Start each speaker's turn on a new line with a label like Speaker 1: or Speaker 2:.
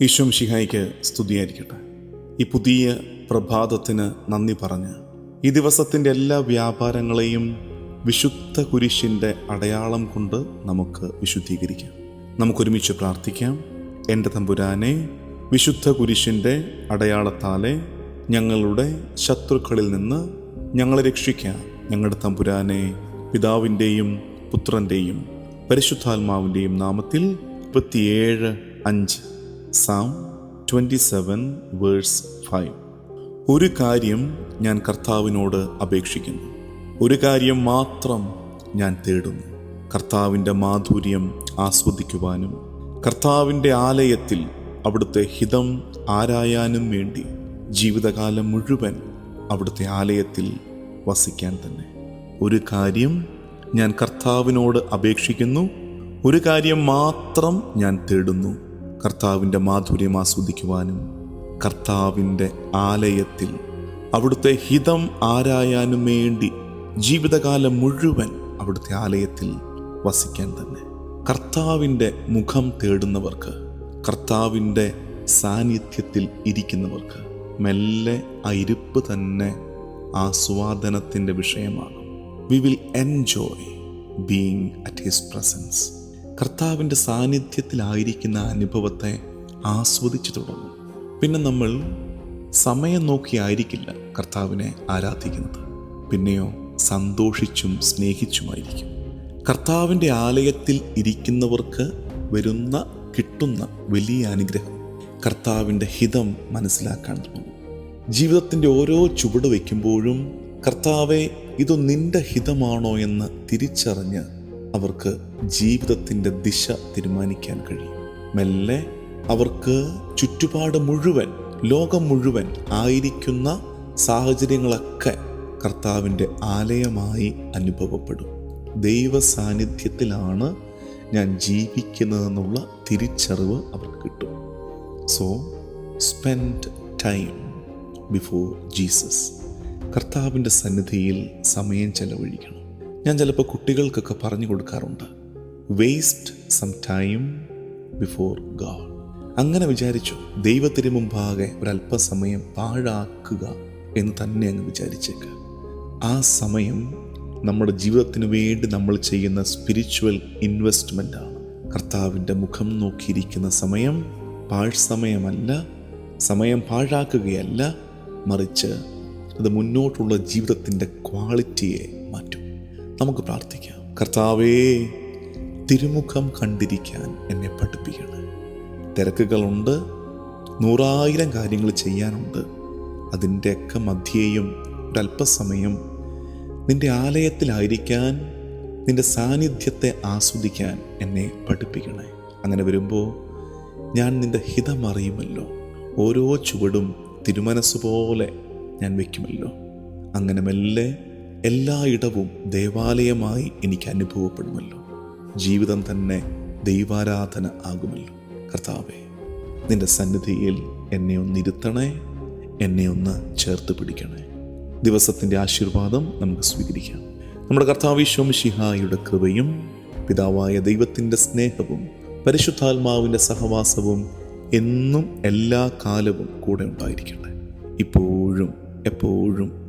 Speaker 1: ഈശോം ശിഹായിക്ക് സ്തുതിയായിരിക്കട്ടെ. ഈ പുതിയ പ്രഭാതത്തിന് നന്ദി പറഞ്ഞ് ഈ ദിവസത്തിന്റെ എല്ലാ വ്യാപാരങ്ങളെയും വിശുദ്ധ കുരിശിന്റെ അടയാളം കൊണ്ട് നമുക്ക് വിശുദ്ധീകരിക്കാം. നമുക്കൊരുമിച്ച് പ്രാർത്ഥിക്കാം. എന്റെ തമ്പുരാനെ വിശുദ്ധ കുരിശിന്റെ അടയാളത്താലെ ഞങ്ങളുടെ ശത്രുക്കളിൽ നിന്ന് ഞങ്ങളെ രക്ഷിക്കാം. ഞങ്ങളുടെ തമ്പുരാനെ പിതാവിന്റെയും പുത്രന്റെയും പരിശുദ്ധാത്മാവിന്റെയും നാമത്തിൽ മുപ്പത്തിയേഴ് അഞ്ച്. Psalm twenty seven verse five ഒരു കാര്യം ഞാൻ കർത്താവിനോട് അപേക്ഷിക്കുന്നു. ഒരു കാര്യം മാത്രം ഞാൻ തേടുന്നു. കർത്താവിന്റെ മാധുര്യം ആസ്വദിക്കുവാനും കർത്താവിന്റെ ആലയത്തിൽ അവിടുത്തെ ഹിതം ആരായാനും വേണ്ടി ജീവിതകാലം മുഴുവൻ അവിടുത്തെ ആലയത്തിൽ വസിക്കാൻ തന്നെ. ഒരു കാര്യം ഞാൻ കർത്താവിനോട് അപേക്ഷിക്കുന്നു. ഒരു കാര്യം മാത്രം ഞാൻ തേടുന്നു. കർത്താവിന്റെ മാധുര്യം ആസ്വദിക്കുവാനും കർത്താവിന്റെ ആലയത്തിൽ അവിടുത്തെ ഹിതം ആരായാനും വേണ്ടി ജീവിതകാലം മുഴുവൻ അവിടുത്തെ ആലയത്തിൽ വസിക്കാൻ തന്നെ. കർത്താവിന്റെ മുഖം തേടുന്നവർക്ക് കർത്താവിന്റെ സാന്നിധ്യത്തിൽ ഇരിക്കുന്നവർക്ക് മെല്ലെ ആ ഇരിപ്പ് തന്നെ ആസ്വാദനത്തിന്റെ വിഷയമാണ് we will enjoy being at his presence കർത്താവിന്റെ സാന്നിധ്യത്തിലായിരിക്കുന്ന അനുഭവത്തെ ആസ്വദിച്ചു തുടങ്ങും. പിന്നെ നമ്മൾ സമയം നോക്കിയായിരിക്കില്ല കർത്താവിനെ ആരാധിക്കുന്നത്. പിന്നെയോ സന്തോഷിച്ചും സ്നേഹിച്ചുമായിരിക്കും. കർത്താവിന്റെ ആലയത്തിൽ ഇരിക്കുന്നവർക്ക് വരുന്ന കിട്ടുന്ന വലിയ അനുഗ്രഹം കർത്താവിന്റെ ഹിതം മനസ്സിലാക്കാൻ തുടങ്ങും. ജീവിതത്തിന്റെ ഓരോ ചുവട് വയ്ക്കുമ്പോഴും കർത്താവെ ഇത് നിന്റെ ഹിതമാണോ എന്ന് തിരിച്ചറിഞ്ഞ് അവർക്ക് ജീവിതത്തിന്റെ ദിശ തീരുമാനിക്കാൻ കഴിയും. മെല്ലെ അവർക്ക് ചുറ്റുപാട് മുഴുവൻ ലോകം മുഴുവൻ ആയിരിക്കുന്ന സാഹചര്യങ്ങളൊക്കെ കർത്താവിന്റെ ആലയമായി അനുഭവപ്പെടും. ദൈവ സാന്നിധ്യത്തിലാണ് ഞാൻ ജീവിക്കുന്നതെന്നുള്ള തിരിച്ചറിവ് അവർക്ക് കിട്ടും. So spend time before Jesus കർത്താവിന്റെ സന്നിധിയിൽ സമയം ചെലവഴിക്കണം. ഞാൻ ചിലപ്പോൾ കുട്ടികൾക്കൊക്കെ പറഞ്ഞു കൊടുക്കാറുണ്ട് waste some time before God അങ്ങനെ വിചാരിച്ചു ദൈവത്തിന് മുമ്പാകെ ഒരല്പസമയം പാഴാക്കുക എന്ന് തന്നെ അങ്ങ് വിചാരിച്ചേക്ക്. ആ സമയം നമ്മുടെ ജീവിതത്തിന് വേണ്ടി നമ്മൾ ചെയ്യുന്ന സ്പിരിച്വൽ ഇൻവെസ്റ്റ്മെന്റ് ആണ്. കർത്താവിന്റെ മുഖം നോക്കിയിരിക്കുന്ന സമയം പാഴ് സമയമല്ല സമയം പാഴാക്കുകയല്ല മറിച്ച് അത് മുന്നോട്ടുള്ള ജീവിതത്തിന്റെ ക്വാളിറ്റിയെ നമുക്ക് പ്രാർത്ഥിക്കാം. കർത്താവേ തിരുമുഖം കണ്ടിരിക്കാൻ എന്നെ പഠിപ്പിക്കണം തിരക്കുകളുണ്ട് നൂറായിരം കാര്യങ്ങൾ ചെയ്യാനുണ്ട്. അതിന്റെയൊക്കെ മധ്യേയും ഒരല്പസമയം നിന്റെ ആലയത്തിലായിരിക്കാൻ നിന്റെ സാന്നിധ്യത്തെ ആസ്വദിക്കാൻ എന്നെ പഠിപ്പിക്കണേ അങ്ങനെ വരുമ്പോൾ ഞാൻ നിന്റെ ഹിതമറിയുമല്ലോ ഓരോ ചുവടും തിരുമനസ് പോലെ ഞാൻ വയ്ക്കുമല്ലോ. അങ്ങനെ മെല്ലെ എല്ലായിടവും ദേവാലയമായി എനിക്ക് അനുഭവപ്പെടുമല്ലോ. ജീവിതം തന്നെ ദൈവാരാധന ആകുമല്ലോ. കർത്താവേ നിന്റെ സന്നിധിയിൽ എന്നെ ഒന്ന് ഇരുത്തണേ എന്നെ ഒന്ന് ചേർത്ത് പിടിക്കണേ. ദിവസത്തിന്റെ ആശീർവാദം നമുക്ക് സ്വീകരിക്കാം. നമ്മുടെ കർത്താവിശ്വംഷിഹായുടെ കൃപയും പിതാവായ ദൈവത്തിന്റെ സ്നേഹവും പരിശുദ്ധാത്മാവിന്റെ സഹവാസവും എന്നും എല്ലാ കാലവും കൂടെ ഉണ്ടായിരിക്കട്ടെ. ഇപ്പോഴും എപ്പോഴും